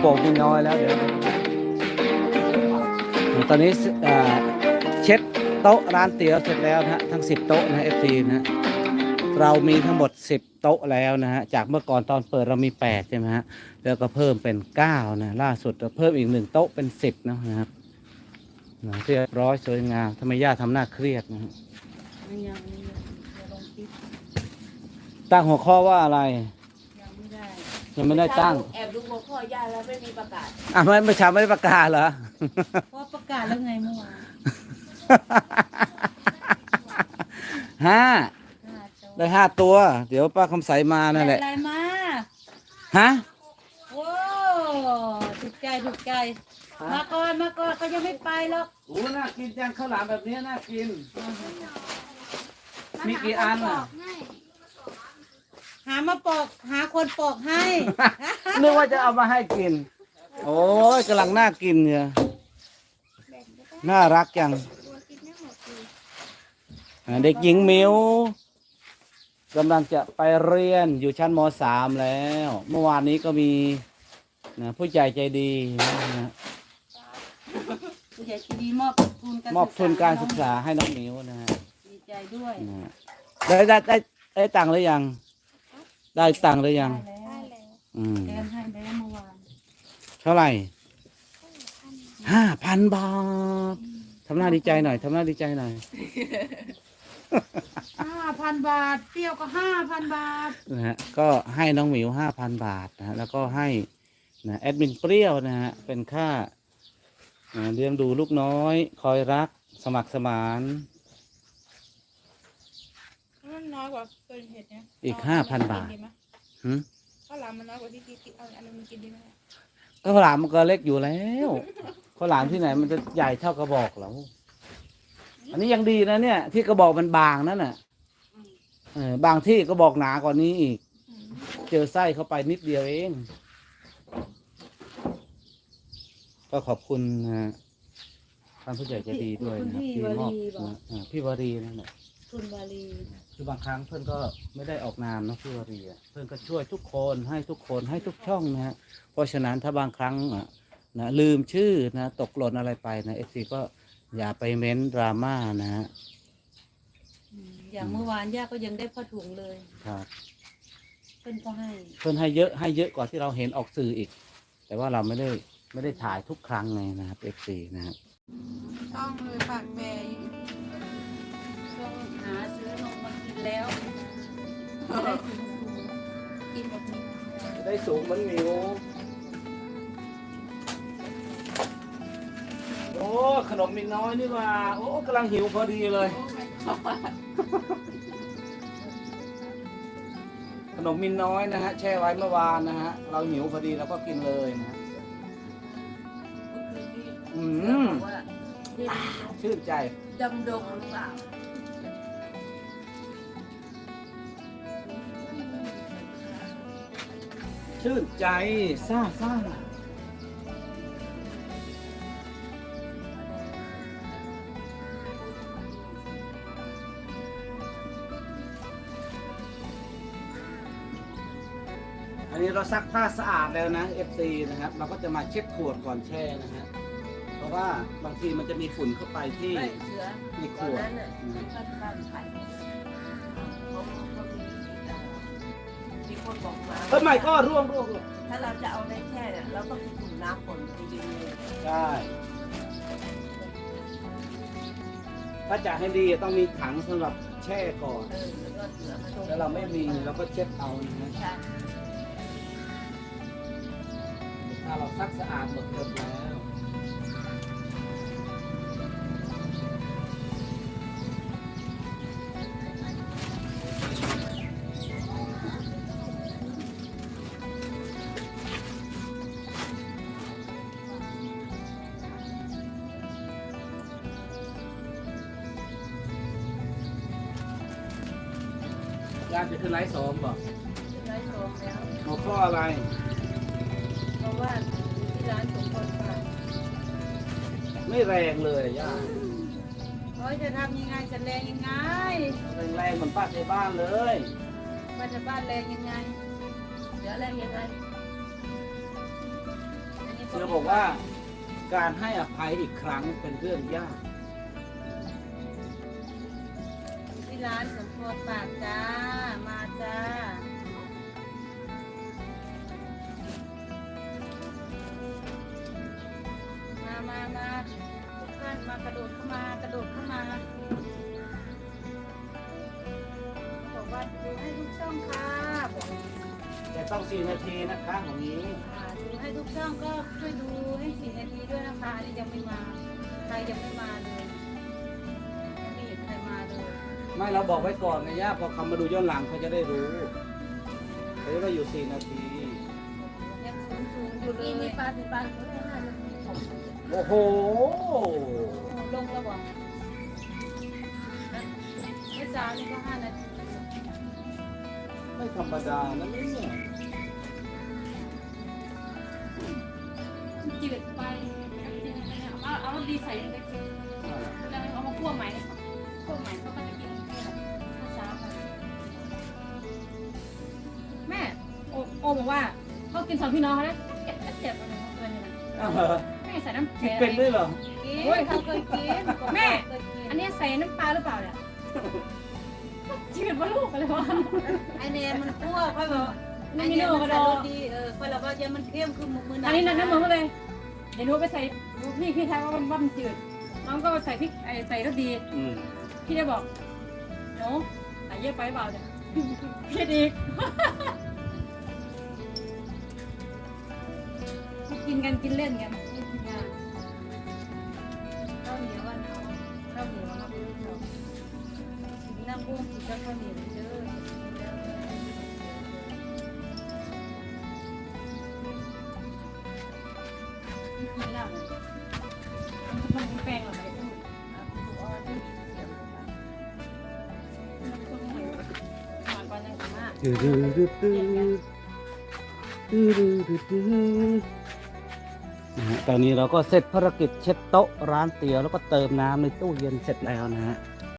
โป่งมีน้อยแล้วเดี๋ยวตอนนี้เช็ดโต๊ะร้านเตี๋ยวเสร็จแล้วนะฮะทั้ง 10 โต๊ะนะเอฟซีนะเรามีทั้งหมด 10 โต๊ะแล้วนะฮะจากเมื่อก่อนตอนเปิดเรามี 8 ใช่ไหมฮะแล้วก็เพิ่มเป็น 9 นะล่าสุดเราเพิ่มอีกหนึ่งโต๊ะเป็น 10 นะครับนะเรียบร้อยสวยงามทำไมย่าทำหน้าเครียดนะฮะตั้งหัวข้อว่าอะไร ยังไม่ได้ยังไม่ได้ตั้งแอบ ดูหัวข้อย่าแล้วไม่มีประกาศอะไม่ไม่อเช้าไม่ได้ประกาศเหรอ เพราะประกาศแล้วไงเมื่อวานห้าห้าโต๊ะได้ห้าตัว เดี๋ยวป้าคำใสมานั่นแหละ อะไรมาฮะ โอ้ถูกใจถูกใจมาก่อนมาก่อนเขายังไม่ไปหรอกโอ้น่ากินจังข้าวหลามแบบนี้น่ากิน มีกี่อันอะหามาปอก หาคนปอกให้ นึกว่าจะเอามาให้กิน โอ้ยกำลังน่ากินเนี่ยน่ารักจังอ่าเด็กหญิงมิวกำลังจะไปเรียนอยู่ชั้นมสามแล้ว เมื่อวานนี้ก็มีนะผู้ใหญ่ใจดีนะผู้ใหญ่ใจดีมอบทุนการมอบทุนการศึกษาให้น้องมิวนะฮะดีใจด้วยนะฮะได้ได้ได้ได้ตังค์หรือยัง ได้ตังค์หรือยัง ได้แล้วอืมแทนให้แล้วเมื่อวานเท่าไหร่ห้าพันบาททำหน้าดีใจหน่อยทำหน้าดีใจหน่อยห้าพันบาทเปรี้ยวก็ห้าพันบาทนะฮะก็ให้น้องหมิวห้าพันบาทนะฮะแล้วก็ให้นะแอดมินเปรี้ยวนะฮะเป็นค่าอ่าเลี้ยงดูลูกน้อย คอยรักสมัครสมานมั นน้อยกว่าเกินเหตุเนี่ยอีกเอั5,000บาทกินดีไหมหืมข้าวหลามมันน้อยกว่าที่กินเอาอันนี้มันกินดีไหมก็ข้าวหลามมันก็เล็กอยู่แล้วข้าวหลามที่ไหนมันจะใหญ่เท่ากระบอกแล้วอันนี้ยังดีนะเนี่ย ที่กระบอกมันบางนั่นน่ะเออบางที่กระบอกหนากว่านี้อีกอืมเจอไส้เข้าไปนิดเดียวเอง ก็ขอบคุณนะฮะท่านผู้ใหญ่ใจดีด้วยนะครับที่มอบนะอ่าพี่วารีนั่นแหละ ทุนบาลีคือบางครั้งเพื่อนก็ไม่ได้ออกนามเนอะพี่วารีอะเพื่อนก็ช่วยทุกคนให้ทุกคนให้ทุกช่องนะฮะเพราะฉะนั้นถ้าบางครั้งอะนะลืมชื่อนะตกหล่นอะไรไปนะเอฟซีก็อย่าไปเม้นดราม่านะฮะอืมอย่างเมื่อวานย่าก็ยังได้ผ้าถุงเลย ครับ เพิ่นก็ให้เพื่อนให้เยอะให้เยอะกว่าที่เราเห็นออกสื่ออีก แต่ว่าเราไม่ได้ไม่ได้ถ่ายทุกครั้งไงนะครับเอฟซีนะครับ ต้องเลยปากแปรอยู่ แล้วจะได้ถึงสูงกินแบบนี้ได้สูงมันมิว โอ้ ขนมมินน้อยนี่ว่า โอ้กำลังหิวพอดีเลย ขนมมินน้อยนะฮะ แช่ไว้เมื่อวานนะฮะ เราหิวพอดีเราก็กินเลยนะฮะอืมว่านี่ชื่นใจ ดำดงหรือเปล่า ชื่นใจซ่าซ่าอันนี้เราซักผ้าสะอาดแล้วนะ FC นะครับ เราก็จะมาเช็ดขวดก่อนแช่นะฮะเพราะว่าบางทีมันจะมีฝุ่นเข้าไปที่ ไม่เสือในขตอนวดนั้นน่ะที่บ้านบ้านไผ่เขาเขามี มีคนบอกมาเฮ้ยไม่ก็ร่วงร่วงร่วงถ้าเราจะเอาในแช่เนี่ยเราต้องถุงน้ำฝนจริงๆเลยใช่ถ้าจะให้ดีต้องมีถังสำหรับแช่ก่อน เออแล้วก็เสือมาแล้วเราไม่มีเราก็เช็ดเอานะฮะใช่ถ้าเราซักสะอาดหมดจดแล้ว ยานจะขึ้นไลฟ์สองบอกไร้โรงแล้วหัวข้ออะไร เพราะว่าที่ร้านของคนฝรั่งไม่แรงเลยย่าโอ้ยจะทำยังไงจะแรงยังไงแรงๆเหมือนป้าในบ้านเลยบ้านจะบ้านแรงยังไงเดี๋ยวอะไรยังไงเสือบอกว่าการให้อภัยอีกครั้งเป็นเรื่องยาก ที่ร้านสมพรปากจ้า มาจ้า มามามาทุกท่านมากระโดดเข้ามากระโดดเข้ามาบอกว่าดูให้ทุกช่องค่ะบอกแต่ต้องสี่นาทีนะคะของนี้อ่าดูให้ทุกช่องก็ช่วยดูให้สี่นาทีด้วยนะคะอันนี้ยังไม่มา ใครยังไม่มาเลย ไม่เราบอกไว้ก่อนนะย่าพอเขามาดูย้อนหลังเขาจะได้รู้เขาจะได้อยู่สี่นาทียังสูงสูงอยู่เลกินในยปลาเป็นปลาไม่ได้เลยผมโอ้โหลงแล้วบอกไม่สาวนี่ก็ห้านาทีไม่ธรรมดานะเนี่ยจืดไปเอาเอาดีใส่ในกร บอกว่าเขากินสองพี่น้องนะเจ็บเจ็บอะไรเขาเกินเลยนะอ้าวเหรอแม่ใส่น้ำกินแข็งเป็นด้วยเหรอกินเขาเคยกินแม่เคยกินอันนี้ใส่น้ำปลาหรือเปล่าเนี่ยจืดว่าลูกอะไรวะไอเนนมันคั่วค่อยบอกนี่ไอมีเนนโนมักนระใส่ดอรสดีเออค่อยเราว่ายังมันเข้มคือมือมืออันนี้น้ำมันก็เลยเดี๋ยวหนูไปใส่พี่พี่ทายว่ามันว่ามันจืดน้องก็ใส่พริกไอใส่รสดีอืมพี่ได้บอกหนูใส่เยอะไปเปล่าเนี่ยพี่อี กินกันกินเล่นกันไม่กินงานข้าวเหนียวอันเอาข้าวเหนียวมาเป็นลูกเรากินน้ำกุ้งกินข้าวเหนียวเด้อกินแล้วมันเป็นแป้งอะไรก็ไม่รู้หวานกว่านั้นอีกมากตื้อตื้อตื้ นะฮะตอนนี้เราก็เสร็จภารกิจเช็ดโต๊ะร้านเตี๋ยวแล้วก็เติมน้ำในตู้เย็นเสร็จแล้วนะฮะ